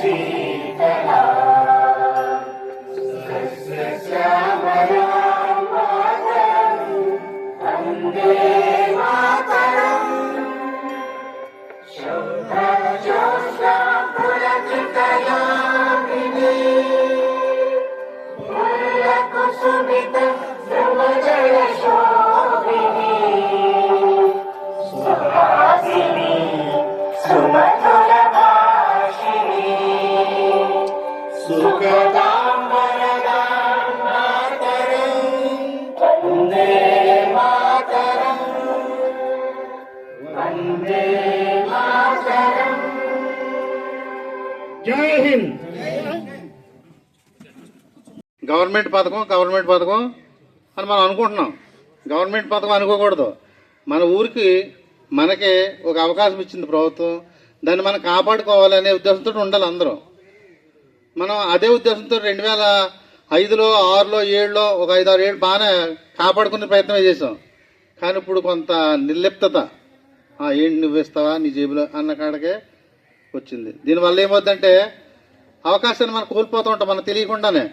జై గవర్నమెంట్ పథకం గవర్నమెంట్ పథకం అని మనం అనుకుంటున్నాం. గవర్నమెంట్ పథకం అనుకోకూడదు. మన ఊరికి మనకి ఒక అవకాశం ఇచ్చింది ప్రభుత్వం. దాన్ని మనం కాపాడుకోవాలనే ఉద్దేశంతో ఉండాలి అందరం. మనం అదే ఉద్దేశంతో రెండు వేల ఐదులో ఆరులో ఏడులో ఒక ఐదు ఆరు ఏడు బాగానే కాపాడుకునే ప్రయత్నం చేసాం కానీ ఇప్పుడు కొంత నిర్లిప్తత. ఏంటి నువ్వు ఇస్తావా నీ జేబులో అన్న కాడకే వచ్చింది. దీనివల్ల ఏమవుతుందంటే అవకాశాన్ని మనం కోల్పోతూ ఉంటాం మనకు తెలియకుండానే.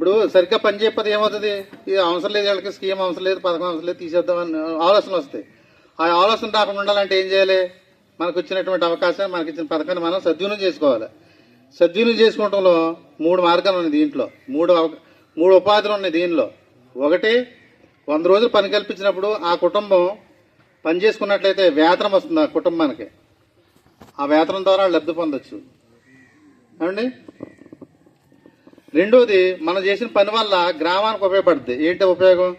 ఇప్పుడు సరిగ్గా పని చెప్పదు ఏమవుతుంది? ఇది అవసరం లేదు వీళ్ళకి స్కీమ్ అవసరం లేదు పథకం అవసరం లేదు తీసేద్దామని ఆలోచనలు వస్తాయి. ఆ ఆలోచన రాకుండా ఉండాలంటే ఏం చేయాలి? మనకు వచ్చినటువంటి అవకాశం మనకి ఇచ్చిన పథకాన్ని మనం సద్వినియోగం చేసుకోవాలి. సద్వినియోగం చేసుకోవడంలో మూడు మార్గాలు ఉన్నాయి దీంట్లో. మూడు మూడు ఉపాధులు ఉన్నాయి దీనిలో. ఒకటి వంద రోజులు పని కల్పించినప్పుడు ఆ కుటుంబం పని చేసుకున్నట్లయితే వేతనం వస్తుంది ఆ కుటుంబానికి. ఆ వేతనం ద్వారా వాళ్ళు లబ్ధి పొందొచ్చు. ఏమండి? రెండోది మనం చేసిన పని వల్ల గ్రామానికి ఉపయోగపడుతుంది ఏంటి ఉపయోగం?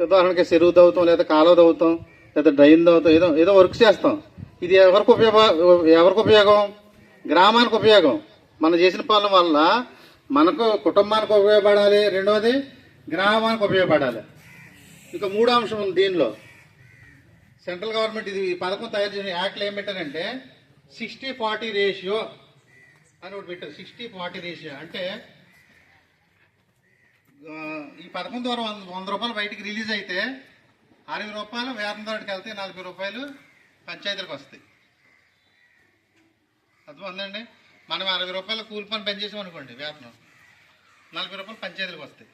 ఉదాహరణకి చెరువు తవ్వుతాం లేదా కాలువ తవ్వుతాం లేదా డ్రైన్ తవ్వుతాం ఏదో ఏదో వర్క్ చేస్తాం. ఇది ఎవరికి ఉపయోగ ఎవరికి ఉపయోగం? గ్రామానికి ఉపయోగం. మనం చేసిన పనుల వల్ల మనకు కుటుంబానికి ఉపయోగపడాలి. రెండవది గ్రామానికి ఉపయోగపడాలి. ఇంకా మూడో అంశం ఉంది దీనిలో. సెంట్రల్ గవర్నమెంట్ ఇది ఈ పథకం తయారు చేసిన యాక్ట్లు ఏం పెట్టారంటే సిక్స్టీ ఫార్టీ రేషియో అని ఒకటి పెట్టారు. సిక్స్టీ ఫార్టీ రేషియో అంటే ఈ పథకం ద్వారా వంద వంద రూపాయలు బయటికి రిలీజ్ అయితే అరవై రూపాయలు వేతనదారుడికి వెళ్తే నలభై రూపాయలు పంచాయతీలకు వస్తాయి. అర్థమైందండి మనం అరవై రూపాయలు కూలి పని పనిచేసాం అనుకోండి వేతనం. నలభై రూపాయలు పంచాయతీలకు వస్తాయి.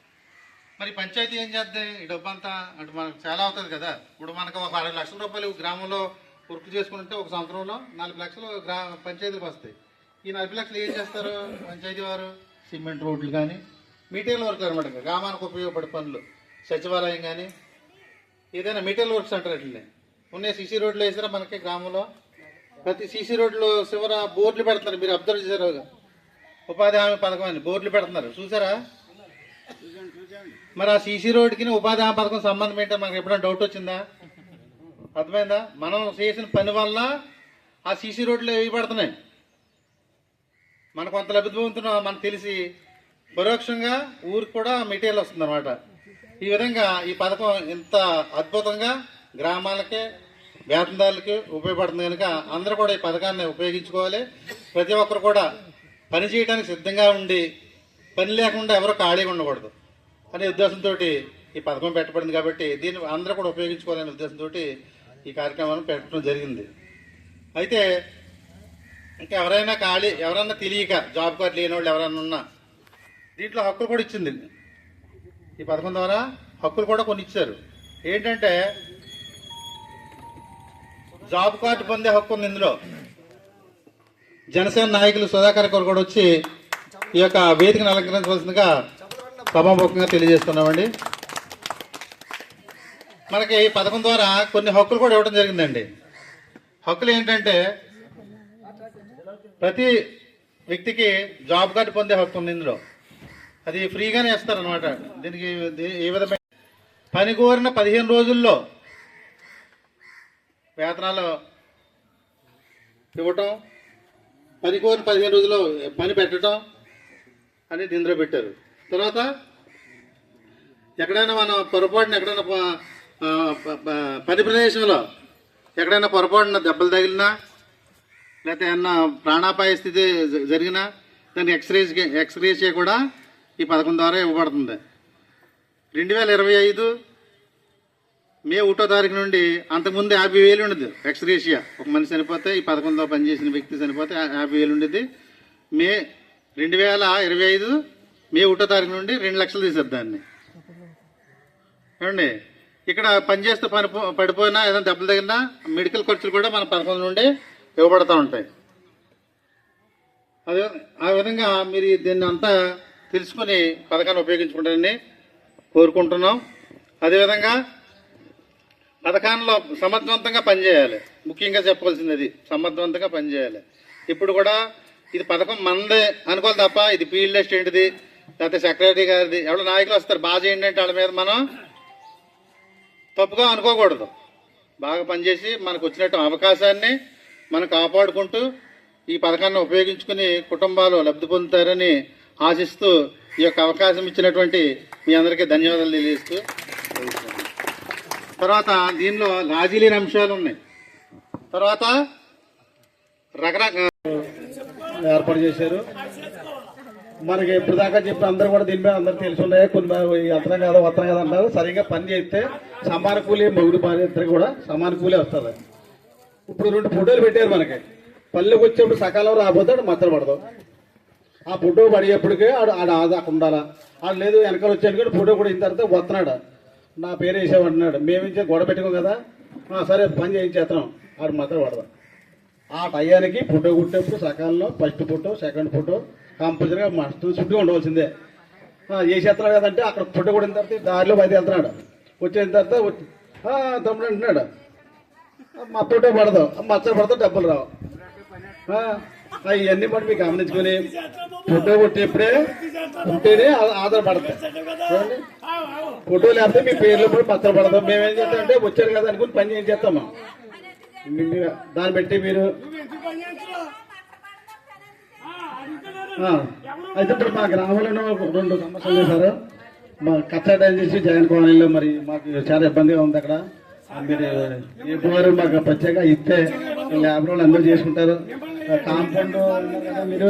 మరి పంచాయతీ ఏం చేద్ది? ఈ డబ్బంతా అంటే మనకు చాలా అవుతుంది కదా. ఇప్పుడు మనకు ఒక అరవై లక్షల రూపాయలు గ్రామంలో వర్క్ చేసుకుంటే ఒక సంవత్సరంలో నలభై లక్షలు గ్రా పంచాయతీలకు వస్తాయి. ఈ నలభై లక్షలు ఏం చేస్తారు పంచాయతీ వారు? సిమెంట్ రోడ్లు కానీ మీటేల్ వర్క్ అనమాట గ్రామానికి ఉపయోగపడే పనులు. సచివాలయం కానీ ఏదైనా మీటేల్ వర్క్స్ అంటారు అట్లనే. ఉన్నాయి సీసీ రోడ్లు వేసారా మనకి గ్రామంలో. ప్రతి సీసీ రోడ్లు చివర బోర్డులు పెడుతున్నారు. మీరు అబ్జర్వ్ చేశారు ఉపాధి హామీ పథకం అని బోర్డులు పెడుతున్నారు. చూసారా? మరి ఆ సీసీ రోడ్డుకి ఉపాధి హామీ పథకం సంబంధం ఏంటో మనకు ఎప్పుడైనా డౌట్ వచ్చిందా? అర్థమైందా? మనం చేసిన పని వల్ల ఆ సీసీ రోడ్లు వేయబడుతున్నాయి మనకు కొంత లబ్ధి పొందుతున్నాం మనకు తెలిసి పరోక్షంగా ఊరికి కూడా మెటీరియల్ వస్తుంది అనమాట ఈ విధంగా ఈ పథకం ఇంత అద్భుతంగా గ్రామాలకే వేతనదారులకి ఉపయోగపడుతుంది కనుక అందరూ కూడా ఈ పథకాన్ని ఉపయోగించుకోవాలి. ప్రతి ఒక్కరు కూడా పని చేయడానికి సిద్ధంగా ఉండి పని లేకుండా ఎవరు ఖాళీగా ఉండకూడదు అనే ఉద్దేశంతో ఈ పథకం పెట్టబడింది కాబట్టి దీన్ని అందరూ కూడా ఉపయోగించుకోవాలనే ఉద్దేశంతో ఈ కార్యక్రమాన్ని పెట్టడం జరిగింది. అయితే ఇంకా ఎవరైనా ఖాళీ ఎవరైనా తెలియక జాబ్ కార్డు లేని వాళ్ళు ఎవరైనా ఉన్నా దీంట్లో హక్కులు కూడా ఇచ్చింది. ఈ పథకం ద్వారా హక్కులు కూడా కొన్ని ఇచ్చారు. ఏంటంటే జాబ్ కార్డు పొందే హక్కు ఉంది ఇందులో. జనసేన నాయకులు సుధాకర్ గారు కూడా వచ్చి ఈ యొక్క వేదికను అలంకరించవలసిందిగా సభాముఖంగా తెలియజేస్తున్నామండి. మనకి ఈ పథకం ద్వారా కొన్ని హక్కులు కూడా ఇవ్వడం జరిగిందండి. హక్కులు ఏంటంటే ప్రతి వ్యక్తికి జాబ్ కార్డు పొందే హక్కు ఉంది ఇందులో. అది ఫ్రీగానే ఇస్తారనమాట దీనికి ఏ విధమైన పని కోరిన పదిహేను రోజుల్లో వేతనాలు ఇవ్వటం పని కోరిన పదిహేను రోజుల్లో పని పెట్టడం అనేది ఇందులో పెట్టారు. తర్వాత ఎక్కడైనా మనం పొరపాటున ఎక్కడైనా ప- ప- పని ప్రదేశంలో ఎక్కడైనా పొరపాటున దెబ్బలు తగిలినా లేకపోతే ఏమన్నా ప్రాణాపాయ స్థితి జ- జరిగినా దాన్ని ఎక్స్రే ఎక్స్రే కూడా ఈ పథకం ద్వారా ఇవ్వబడుతుంది. రెండు వేల ఇరవై ఐదు మే ఒకటో తారీఖు నుండి అంతకుముందు యాభై వేలు ఉండదు ఎక్స్రేషియా ఒక మనిషి చనిపోతే ఈ పథకంలో పనిచేసిన వ్యక్తి చనిపోతే యాభై వేలు ఉండేది మే రెండు వేల ఇరవై ఐదు మే ఒకటో తారీఖు నుండి రెండు లక్షలు తీసేది దాన్ని. ఏమండి? ఇక్కడ పనిచేస్తే పని పడిపోయినా ఏదైనా దెబ్బలు తగిలినా మెడికల్ ఖర్చులు కూడా మన పథకం నుండి ఇవ్వబడతా ఉంటాయి. అదే ఆ విధంగా మీరు దీన్ని అంతా తెలుసుకొని పథకాన్ని ఉపయోగించుకుంటారని కోరుకుంటున్నాం. అదేవిధంగా పథకాల్లో సమర్థవంతంగా పనిచేయాలి. ముఖ్యంగా చెప్పవలసింది అది సమర్థవంతంగా పనిచేయాలి. ఇప్పుడు కూడా ఇది పథకం మనదే అనుకోవాలి తప్ప ఇది ఫీల్డ్ లిస్ట్ ఏంటిది లేకపోతే సెక్రటరీ గారిది ఎవరో నాయకులు వస్తారు బాగా చేయండి అంటే వాళ్ళ మీద మనం తప్పుగా అనుకోకూడదు. బాగా పనిచేసి మనకు వచ్చినట్టు అవకాశాన్ని మనం కాపాడుకుంటూ ఈ పథకాన్ని ఉపయోగించుకుని కుటుంబాలు లబ్ధి పొందుతారని ఆశిస్తూ ఈ యొక్క అవకాశం ఇచ్చినటువంటి మీ అందరికీ ధన్యవాదాలు తెలియజేస్తూ తర్వాత దీనిలో రాజీ లేని అంశాలు ఉన్నాయి. తర్వాత రకరకాల ఏర్పాటు చేశారు. మనకి ఇప్పుడు దాకా చెప్పి అందరూ కూడా దీని మీద అందరూ తెలిసి ఉన్నాయి. కొన్ని అతనం కాదు వత్తనం కదా అంటారు. సరిగ్గా పని చేస్తే సమాన కూలి మొగుడు భార్య కూడా సమాన కూలి వస్తుంది ఇప్పుడు రెండు ఫోటోలు పెట్టారు మనకి. పల్లెకి వచ్చేప్పుడు సకాలం రాబోతాడు మత్తలు పడదాం. ఆ ఫోటో పడేటప్పటికే ఆడు ఆడ అక్కడ ఉండాలా? ఆడు లేదు వెనకాల వచ్చాడు ఫోటో కూడా అయిన తర్వాత వస్తున్నాడు. నా పేరు వేసామంటున్నాడు మేము ఇచ్చే గొడవ పెట్టుకోం కదా? సరే పని చేయించేస్తున్నాం ఆడు మాత్రం పడదాం ఆ టయానికి ఫోటో కుట్టేప్పుడు సకాలంలో ఫస్ట్ ఫోటో సెకండ్ ఫోటో కంపల్సరీగా మస్తు చుట్టూ ఉండవలసిందే. ఆ, ఏ కదంటే అక్కడ ఫోటో కూడా తర్వాత దారిలో బయట వెళ్తున్నాడు. వచ్చిన తర్వాత వచ్చి, తమ్ముడు అంటున్నాడు. "ఆ, మా ఫోటో పడదాం. మచ్చలు పడతా డబ్బులు రావు. ఇవన్నీ మనం మీకు గమనించుకొని ఫోటో కొట్టేప్పుడే ఉంటేనే ఆధారపడతాయి ఫోటో లేకపోతే మీ పేర్లు కూడా పత్రం పడతాం మేమేం చేస్తామంటే వచ్చారు కదా అనుకుని పని ఏం చేస్తాము దాన్ని బట్టి మీరు అయితే ఇప్పుడు మా గ్రామంలో రెండు సమస్యలు సార్ మా కచ్చా చేసి జగన్ కాలనీలో మరి మాకు చాలా ఇబ్బందిగా ఉంది అక్కడ. మీరు మీరు ఎప్పుడు మాకు ప్రత్యేక ఇస్తే లేబర్ వాళ్ళు అందరూ చేసుకుంటారు. కాంపౌండ్ మీరు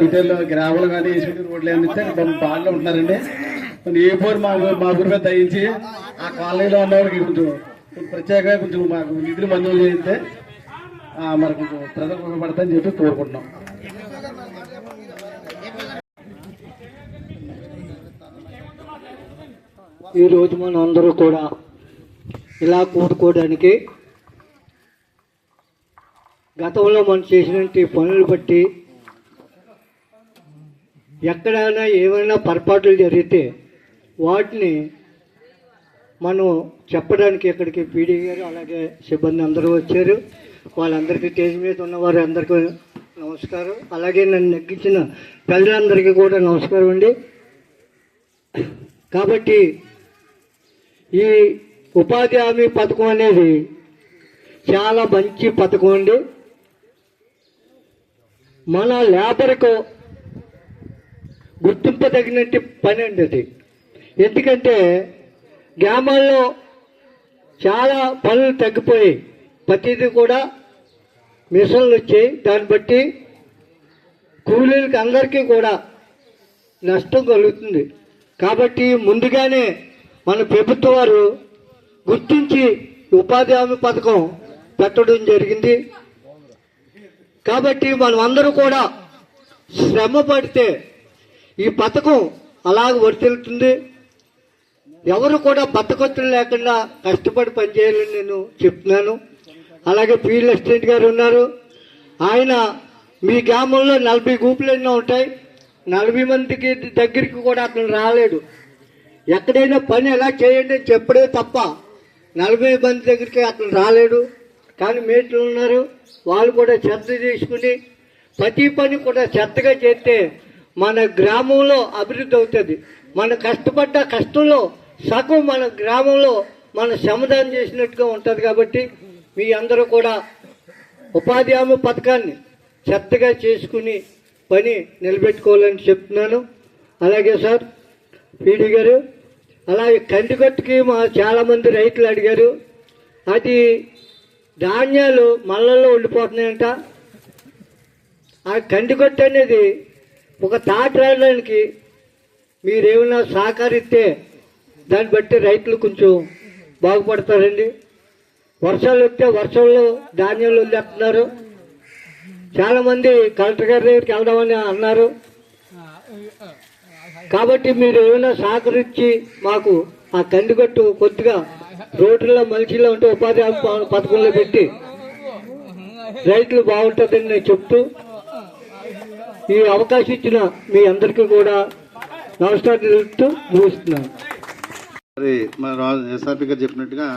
డీటెయిల్ గ్రావెల్ కానీ వేసుకుంటే రోడ్లు ఏమైనా కొంచెం బాగా ఉంటున్నారండి ఏ పోరు మా మా ఊరి మీద దయించి ఆ కాలనీలో ఉన్న కొంచెం కొంచెం ప్రత్యేకంగా కొంచెం మాకు నిధులు మంజూరు చేస్తే మరి కొంచెం ప్రజలు ఉపయోగపడతాయని చెప్పి కోరుకుంటున్నాం ఈరోజు మనం అందరూ కూడా ఇలా కూడుకోవడానికి గతంలో మనం చేసినటువంటి పనులు బట్టి ఎక్కడైనా ఏమైనా పొరపాట్లు జరిగితే వాటిని మనం చెప్పడానికి ఇక్కడికి పీడీ గారు అలాగే సిబ్బంది అందరూ వచ్చారు. వాళ్ళందరికీ స్టేజ్ మీద ఉన్న వారు అందరికీ నమస్కారం. అలాగే నన్ను నెగ్గించిన ప్రజలందరికీ కూడా నమస్కారం అండి. కాబట్టి ఈ ఉపాధి హామీ పథకం అనేది చాలా మంచి పథకం అండి. మన లేబర్కు గుర్తింపదగినట్టు పని అండి అది. ఎందుకంటే గ్రామాల్లో చాలా పనులు తగ్గిపోయాయి. ప్రతిదీ కూడా మిషన్లు వచ్చాయి. దాన్ని బట్టి కూలీలకి అందరికీ కూడా నష్టం కలుగుతుంది. కాబట్టి ముందుగానే మన ప్రభుత్వ వారు గుర్తించి ఉపాధి హామీ పథకం పెట్టడం జరిగింది. కాబట్టి మనం అందరూ కూడా శ్రమ పడితే ఈ పథకం అలాగ వర్తిల్తుంది. ఎవరు కూడా బతకొత్తులు లేకుండా కష్టపడి పనిచేయాలని నేను చెప్తున్నాను. అలాగే ఫీల్డ్ అసిస్టెంట్ గారు ఉన్నారు. ఆయన మీ గ్రామంలో నలభై గ్రూపులు ఎన్నో ఉంటాయి. నలభై మందికి దగ్గరికి కూడా అతను రాలేడు ఎక్కడైనా పని ఎలా చేయండి అని చెప్పడే తప్ప నలభై మంది దగ్గరికి అతను రాలేడు కానీ మేట్లు ఉన్నారు. వాళ్ళు కూడా శ్రద్ధ తీసుకుని ప్రతి పని కూడా శ్రద్ధగా చేస్తే మన గ్రామంలో అభివృద్ధి అవుతుంది. మన కష్టపడ్డ కష్టంలో సగం మన గ్రామంలో మన శ్రమదానం చేసినట్టుగా ఉంటుంది కాబట్టి మీ అందరూ కూడా ఉపాధి హామీ పథకాన్ని శ్రద్ధగా చేసుకుని పని నిలబెట్టుకోవాలని చెప్తున్నాను. అలాగే సార్ పీడి గారు అలాగే కందికొట్టుకి మా చాలామంది రైతులు అడిగారు. అది ధాన్యాలు మళ్ళల్లో ఉండిపోతున్నాయంట. ఆ కందికొట్టు అనేది ఒక తాట రాయడానికి మీరేమైనా సహకరిస్తే దాన్ని బట్టి రైతులు కొంచెం బాగుపడతారండి. వర్షాలు వస్తే వర్షంలో ధాన్యాలు వదిలేస్తున్నారు. చాలామంది కలెక్టర్ గారి దగ్గరికి వెళ్దామని అన్నారు. కాబట్టి మీరు ఏమైనా సహకరించి మాకు ఆ కందిగట్టు కొద్దిగా రోడ్లలో మనిషిలో ఉంటే ఉపాధి హామీ పథకంలో పెట్టి రైతులు బాగుంటుందని నేను చెప్తూ ఈ అవకాశం ఇచ్చిన మీ అందరికీ కూడా నమస్కారం తెలుపుతూ ముగిస్తున్నాను. మరి మన రాజు ఎస్ఆర్పి గారు చెప్పినట్టుగా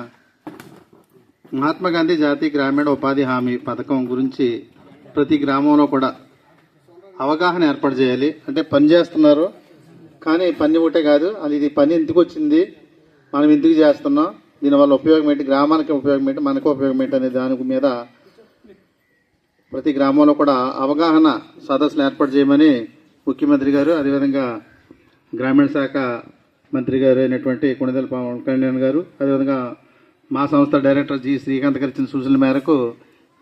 మహాత్మా గాంధీ జాతీయ గ్రామీణ ఉపాధి హామీ పథకం గురించి ప్రతి గ్రామంలో కూడా అవగాహన ఏర్పాటు చేయాలి. అంటే పని చేస్తున్నారు కానీ పని ఒకటే కాదు. అది ఇది పని ఎందుకు వచ్చింది? మనం ఎందుకు చేస్తున్నాం? దీనివల్ల ఉపయోగం ఏంటి? గ్రామానికి ఉపయోగం ఏంటి? మనకు ఉపయోగం ఏంటి అనే దాని మీద ప్రతి గ్రామంలో కూడా అవగాహన సదస్సులు ఏర్పాటు చేయమని ముఖ్యమంత్రి గారు అదేవిధంగా గ్రామీణ శాఖ మంత్రి గారు అయినటువంటి కొణిదెల పవన్ కళ్యాణ్ గారు అదేవిధంగా మా సంస్థ డైరెక్టర్ జి శ్రీకాంత్ గారు ఇచ్చిన సూచనల మేరకు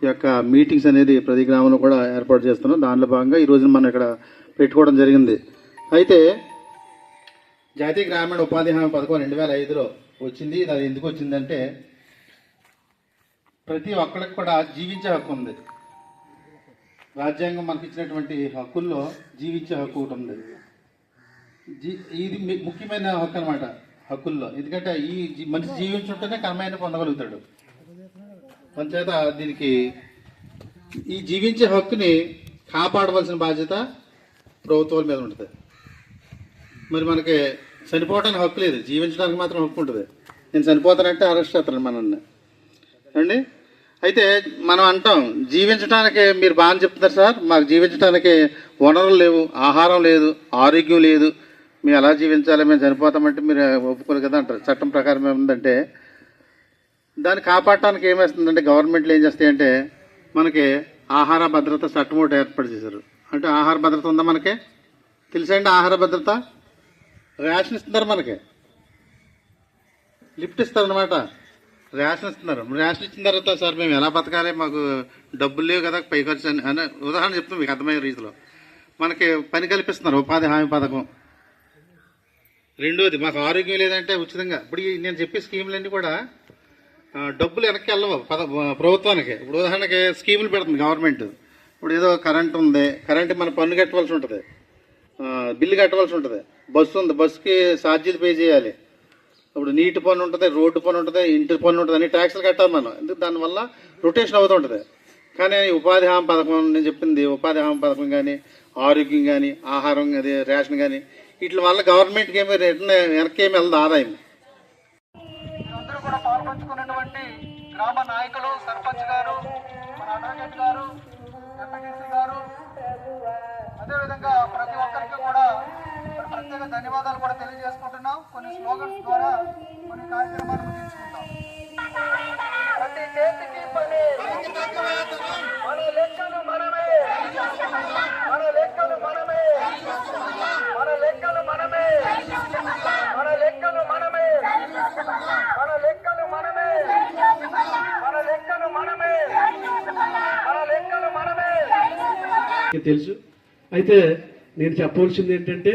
ఈ యొక్క మీటింగ్స్ అనేది ప్రతి గ్రామంలో కూడా ఏర్పాటు చేస్తున్నాం. దానిలో భాగంగా ఈ రోజున మనం ఇక్కడ పెట్టుకోవడం జరిగింది. అయితే జాతీయ గ్రామీణ ఉపాధి హామీ పథకం రెండు వేల ఐదులో వచ్చింది ఇది అది ఎందుకు వచ్చిందంటే ప్రతి ఒక్కరికి కూడా జీవించే హక్కు ఉంది. రాజ్యాంగం మనకి ఇచ్చినటువంటి హక్కుల్లో జీవించే హక్కు ఒకటి ఉంది. జీ- ఇది ముఖ్యమైన హక్కు అనమాట హక్కుల్లో. ఎందుకంటే ఈ జీ- మనిషి జీవించుంటేనే కర్మాన్ని పొందగలుగుతాడు. అంచేత దీనికి ఈ జీవించే హక్కుని కాపాడవలసిన బాధ్యత ప్రభుత్వాల మీద ఉంటుంది. మరి మనకి చనిపోవడానికి హక్కు లేదు. జీవించడానికి మాత్రం హక్కు ఉంటుంది. నేను చనిపోతానంటే అరెస్ట్ చేస్తాను మనల్ని. అండి అయితే మనం అంటాం జీవించడానికి మీరు బాగా చెప్తున్నారు సార్. మాకు జీవించడానికి వనరులు లేవు ఆహారం లేదు ఆరోగ్యం లేదు. మేము ఎలా జీవించాలి మేము చనిపోతామంటే మీరు ఒప్పుకోరు కదా అంటారు. చట్టం ప్రకారం ఏముందంటే దాన్ని కాపాడటానికి ఏమేస్తుందంటే గవర్నమెంట్లు ఏం చేస్తాయంటే మనకి ఆహార భద్రత చట్టం ఒకటి ఏర్పాటు చేశారు. అంటే ఆహార భద్రత ఉందా మనకి? తెలుసా అండి ఆహార భద్రత? రేషన్ ఇస్తున్నారు మనకి. లిఫ్ట్ ఇస్తారనమాట రేషన్ ఇస్తున్నారు. రేషన్ ఇచ్చిన తర్వాత సార్ మేము ఎలా బతకాలి? మాకు డబ్బులు లేవు కదా పై ఖర్చు అని అని ఉదాహరణ చెప్తాం మీకు అర్థమయ్యే రీతిలో. మనకి పని కల్పిస్తున్నారు ఉపాధి హామీ పథకం. రెండోది మాకు ఆరోగ్యం లేదంటే ఉచితంగా. ఇప్పుడు నేను చెప్పే స్కీములన్నీ కూడా డబ్బులు వెనక్కి వెళ్ళవు పద ప్రభుత్వానికి. ఇప్పుడు ఉదాహరణకి స్కీములు పెడుతుంది గవర్నమెంట్. ఇప్పుడు ఏదో కరెంట్ ఉంది కరెంట్ మన పన్ను కట్టవలసి ఉంటుంది. బిల్లు కట్టవలసి ఉంటుంది. బస్సు ఉంది. బస్సుకి ఛార్జీలు పే చేయాలి. ఇప్పుడు నీటి పన్ను ఉంటుంది రోడ్డు పన్ను ఉంటుంది ఇంటి పన్ను ఉంటుంది అన్ని ట్యాక్స్లు కట్టాలి మనం. ఎందుకు? దానివల్ల రొటేషన్ అవుతుంటుంది కానీ ఉపాధి హామీ పథకం నేను చెప్పింది ఉపాధి హామీ పథకం కానీ ఆరోగ్యం కానీ ఆహారం అది రేషన్ కానీ వీటి వల్ల గవర్నమెంట్కి ఏమి రిటర్న్ వెనక్కి ఏమి వెళ్ళదు ఆదాయం. అందరూ కూడా పాల్పంచుకున్నటువంటి గ్రామ నాయకులు సర్పంచ్ గారు మన అడ్వకేట్ గారు ఎంపీటీసీ గారు అదేవిధంగా ప్రతి ఒక్కరికి కూడా ప్రత్యేక ధన్యవాదాలు కూడా తెలియజేసుకుంటున్నాం. కొన్ని స్లోగన్స్ ద్వారా కొన్ని కార్యక్రమాలు ముగించుకుంటాం. ప్రతి చేతికి పని. మన లెక్కలు మనమే. మన లెక్కలు మనమే. మన లెక్కలు మనమే. మన లెక్కలు మనమే. మన లెక్కలు మనమే. మన లెక్కలు మనమే. మన లెక్కలు మనమే. తెలుసు. అయితే నేను చెప్పవలసింది ఏంటంటే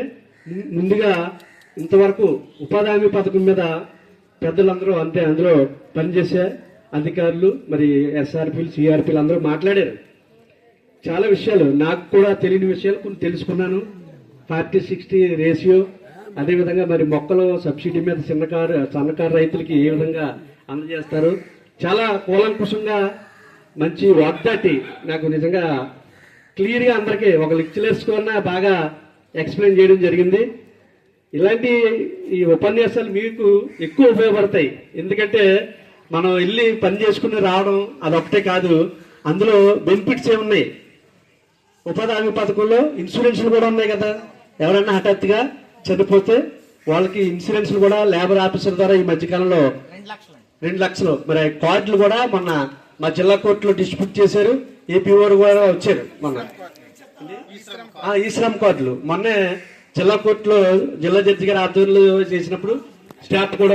ముందుగా ఇంతవరకు ఉపాధి హామీ పథకం మీద పెద్దలందరూ అంటే అందులో పనిచేసే అధికారులు మరి ఎస్ఆర్పీలు సిఆర్పీలు అందరూ మాట్లాడారు. చాలా విషయాలు నాకు కూడా తెలియని విషయాలు కొన్ని తెలుసుకున్నాను. ఫార్టీ సిక్స్టీ రేషియో అదేవిధంగా మరి మొక్కలు సబ్సిడీ మీద చిన్నకారు సన్నకారు రైతులకి ఏ విధంగా అందజేస్తారు. చాలా కూలంకుషంగా మంచి వాగ్దాటి నాకు నిజంగా క్లియర్గా అందరికీ ఒక లెక్చరర్స్ కన్నా బాగా ఎక్స్ప్లెయిన్ చేయడం జరిగింది. ఇలాంటి ఈ ఉపన్యాసాలు మీకు ఎక్కువ ఉపయోగపడతాయి. ఎందుకంటే మనం వెళ్ళి పని చేసుకుని రావడం అదొకటే కాదు. అందులో బెనిఫిట్స్ ఏమున్నాయి? ఉపాధి హామీ పథకంలో ఇన్సూరెన్స్లు కూడా ఉన్నాయి కదా. ఎవరైనా హఠాత్తుగా చనిపోతే వాళ్ళకి ఇన్సూరెన్స్లు కూడా లేబర్ ఆఫీసర్ ద్వారా ఈ మధ్యకాలంలో రెండు లక్షలు మరి కార్డులు కూడా మొన్న మా జిల్లా కోర్టులో డిస్ట్రిబ్యూట్ చేశారు. ఏపీ వారు కూడా వచ్చారు మొన్న. ఆ, ఈ శ్రమ్ కార్డులు. మొన్నే జిల్లా కోర్టులో జిల్లా జడ్జి గారి ఆధ్వర్యంలో చేసినప్పుడు స్టాఫ్ కూడా